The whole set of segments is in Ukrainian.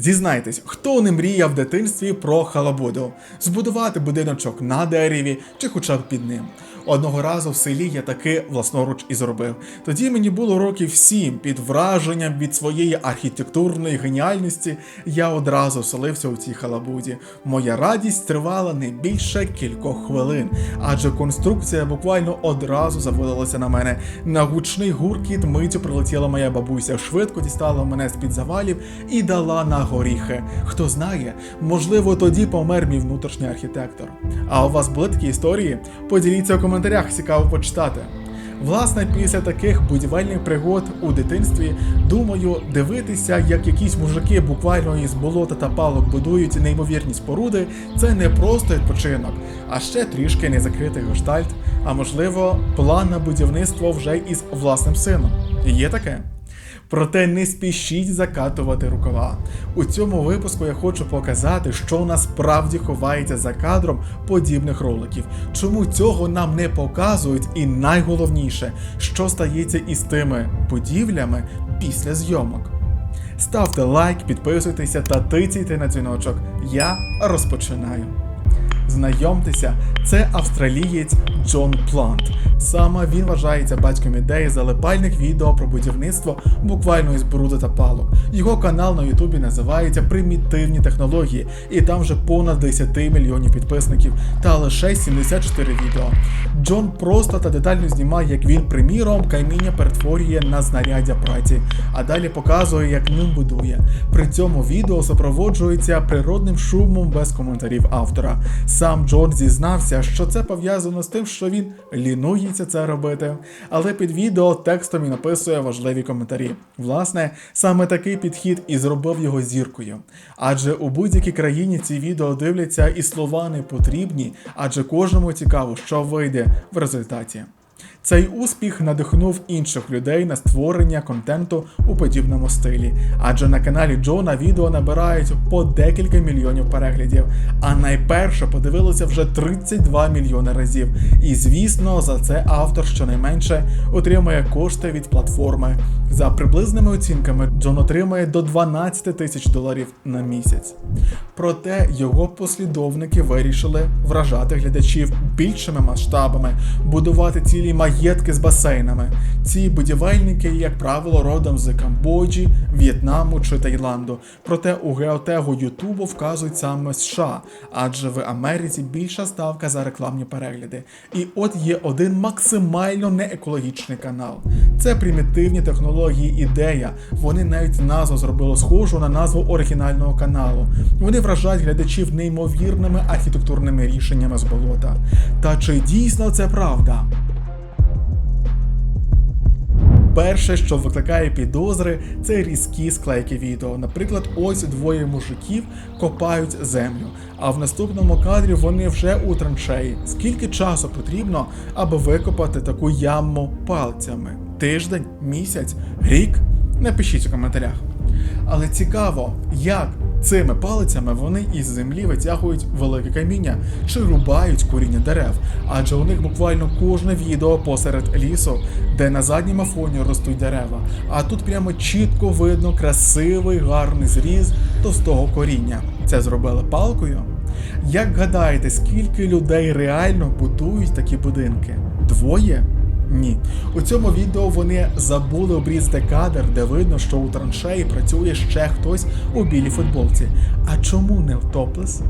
Зізнайтесь, хто не мріяв в дитинстві про халабуду, збудувати будиночок на дереві чи хоча б під ним. Одного разу в селі я таки власноруч і зробив. Тоді мені було років сім. Під враженням від своєї архітектурної геніальності я одразу вселився у цій халабуді. Моя радість тривала не більше кількох хвилин, адже конструкція буквально одразу заводилася на мене. На гучний гуркіт миттю прилетіла моя бабуся, швидко дістала мене з-під завалів і дала на горіхи. Хто знає, можливо, тоді помер мій внутрішній архітектор. А у вас були такі історії? Поділіться у коментарях, цікаво почитати. Власне, після таких будівельних пригод у дитинстві, думаю, дивитися, як якісь мужики буквально із болота та палок будують неймовірні споруди, це не просто відпочинок, а ще трішки незакритий гештальт, а можливо, план на будівництво вже із власним сином. Є таке? Проте не спішіть закатувати рукава. У цьому випуску я хочу показати, що насправді ховається за кадром подібних роликів, чому цього нам не показують, і найголовніше, що стається із тими будівлями після зйомок. Ставте лайк, підписуйтеся та тицяйте на дзвіночок. Я розпочинаю. Знайомтеся, це австралієць Джон Плант. Саме він вважається батьком ідеї залипальних відео про будівництво буквально із бруду та палок. Його канал на Ютубі називається Примітивні технології, і там вже понад 10 мільйонів підписників та лише 74 відео. Джон просто та детально знімає, як він, приміром, каміння перетворює на знаряддя праці, а далі показує, як ним будує. При цьому відео супроводжується природним шумом без коментарів автора. Сам Джон зізнався, що це пов'язано з тим, що він лінується це робити, але під відео текстом і написує важливі коментарі. Власне, саме такий підхід і зробив його зіркою. Адже у будь-якій країні ці відео дивляться і слова не потрібні, адже кожному цікаво, що вийде в результаті. Цей успіх надихнув інших людей на створення контенту у подібному стилі, адже на каналі Джона відео набирають по декілька мільйонів переглядів, а найперше подивилося вже 32 мільйони разів. І звісно, за це автор щонайменше отримує кошти від платформи. За приблизними оцінками, Джон отримує до 12 тисяч доларів на місяць. Проте його послідовники вирішили вражати глядачів більшими масштабами, будувати цілі маєтки з басейнами. Ці будівельники, як правило, родом з Камбоджі, В'єтнаму чи Таїланду. Проте у геотегу Ютубу вказують саме США, адже в Америці більша ставка за рекламні перегляди. І от є один максимально неекологічний канал. Це примітивні технології ідея. Вони навіть назву зробили схожу на назву оригінального каналу. Вони вражають глядачів неймовірними архітектурними рішеннями з болота. Та чи дійсно це правда? Перше, що викликає підозри, це різкі склейки відео. Наприклад, ось двоє мужиків копають землю, а в наступному кадрі вони вже у траншеї. Скільки часу потрібно, аби викопати таку яму пальцями? Тиждень, місяць, рік? Напишіть у коментарях. Але цікаво, як цими палицями вони із землі витягують велике каміння чи рубають коріння дерев, адже у них буквально кожне відео посеред лісу, де на задньому фоні ростуть дерева. А тут прямо чітко видно красивий гарний зріз товстого коріння. Це зробили палкою. Як гадаєте, скільки людей реально будують такі будинки? Двоє? Ні. У цьому відео вони забули обрізати кадр, де видно, що у траншеї працює ще хтось у білій футболці. А чому не в топлес?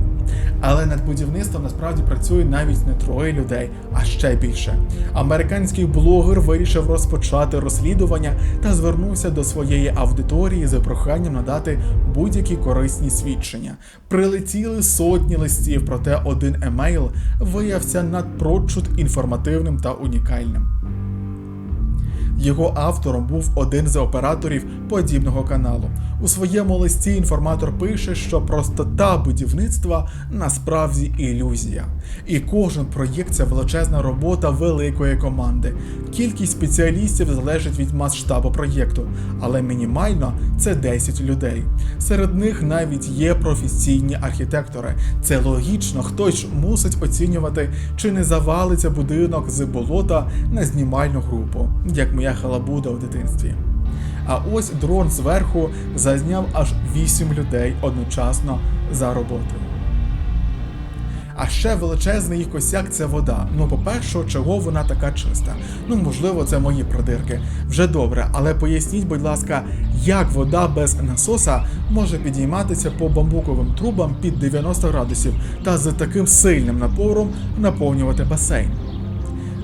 Але над будівництвом насправді працює навіть не троє людей, а ще більше. Американський блогер вирішив розпочати розслідування та звернувся до своєї аудиторії за проханням надати будь-які корисні свідчення. Прилетіли сотні листів, проте один емейл виявився надпрочуд інформативним та унікальним. Його автором був один з операторів подібного каналу. У своєму листі інформатор пише, що простота будівництва насправді ілюзія. І кожен проєкт це величезна робота великої команди. Кількість спеціалістів залежить від масштабу проєкту, але мінімально це 10 людей. Серед них навіть є професійні архітектори. Це логічно, хтось мусить оцінювати, чи не завалиться будинок з болота на знімальну групу, як моя халабуда у дитинстві. А ось дрон зверху зазняв аж 8 людей одночасно за роботою. А ще величезний косяк це вода. Ну, по-перше, чого вона така чиста? Ну, можливо, це мої продирки. Вже добре, але поясніть, будь ласка, як вода без насоса може підійматися по бамбуковим трубам під 90 градусів та з таким сильним напором наповнювати басейн.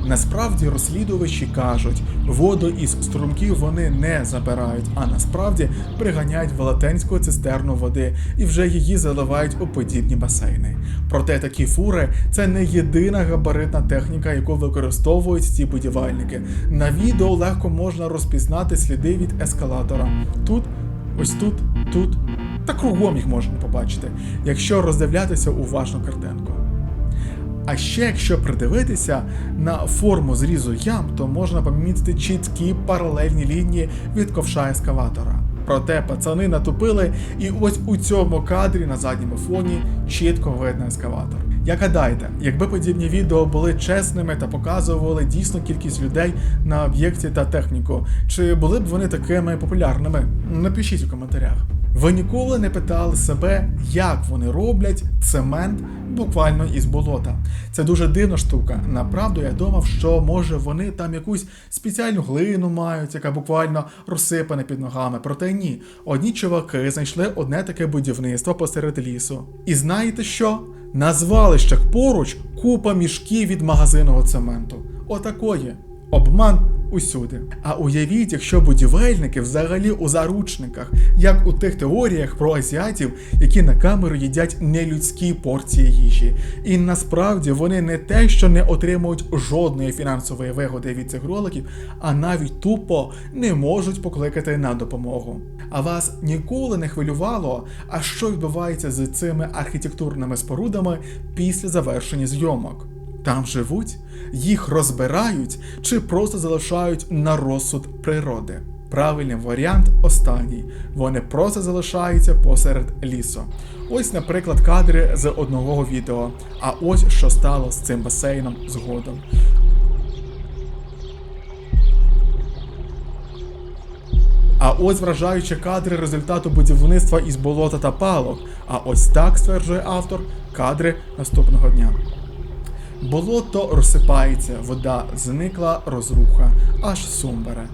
Насправді розслідувачі кажуть, воду із струмків вони не забирають, а насправді приганяють велетенську цистерну води і вже її заливають у подібні басейни. Проте такі фури це не єдина габаритна техніка, яку використовують ці будівельники. На відео легко можна розпізнати сліди від ескалатора. Тут, ось тут, тут та кругом їх можна побачити, якщо роздивлятися уважно картинку. А ще якщо придивитися на форму зрізу ям, то можна помітити чіткі паралельні лінії від ковша ескаватора. Проте пацани натупили, і ось у цьому кадрі на задньому фоні чітко видно ескаватор. Як гадаєте, якби подібні відео були чесними та показували дійсну кількість людей на об'єкті та техніку, чи були б вони такими популярними? Напишіть у коментарях. Ви ніколи не питали себе, як вони роблять цемент буквально із болота. Це дуже дивна штука. Направду я думав, що може вони там якусь спеціальну глину мають, яка буквально розсипана під ногами. Проте ні. Одні чуваки знайшли одне таке будівництво посеред лісу. І знаєте що? На звалищах поруч купа мішків від магазинного цементу. Отакої. Обман усюди. А уявіть, якщо будівельники взагалі у заручниках, як у тих теоріях про азіатів, які на камеру їдять нелюдські порції їжі. І насправді вони не те, що не отримують жодної фінансової вигоди від цих роликів, а навіть тупо не можуть покликати на допомогу. А вас ніколи не хвилювало, а що відбувається з цими архітектурними спорудами після завершення зйомок? Там живуть, їх розбирають чи просто залишають на розсуд природи. Правильний варіант останній. Вони просто залишаються посеред лісу. Ось, наприклад, кадри з одного відео. А ось що стало з цим басейном згодом. А ось вражаючі кадри результату будівництва із болота та палок. А ось так стверджує автор кадри наступного дня. Болото розсипається, вода зникла, розруха, аж сум бере.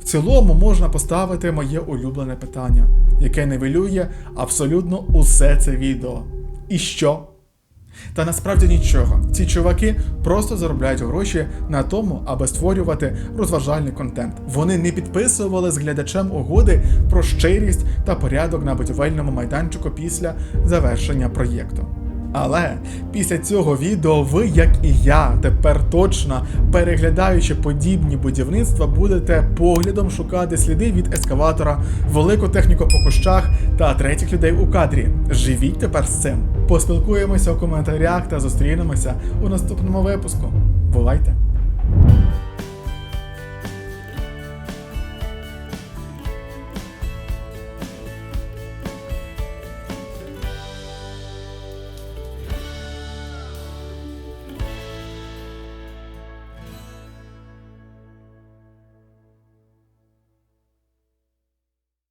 В цілому можна поставити моє улюблене питання, яке нивелює абсолютно усе це відео. І що? Та насправді нічого. Ці чуваки просто заробляють гроші на тому, аби створювати розважальний контент. Вони не підписували з глядачем угоди про щирість та порядок на будівельному майданчику після завершення проєкту. Але після цього відео ви, як і я, тепер точно переглядаючи подібні будівництва, будете поглядом шукати сліди від ескаватора, велику техніку по кущах та третіх людей у кадрі. Живіть тепер з цим. Поспілкуємося у коментарях та зустрінемося у наступному випуску. Бувайте!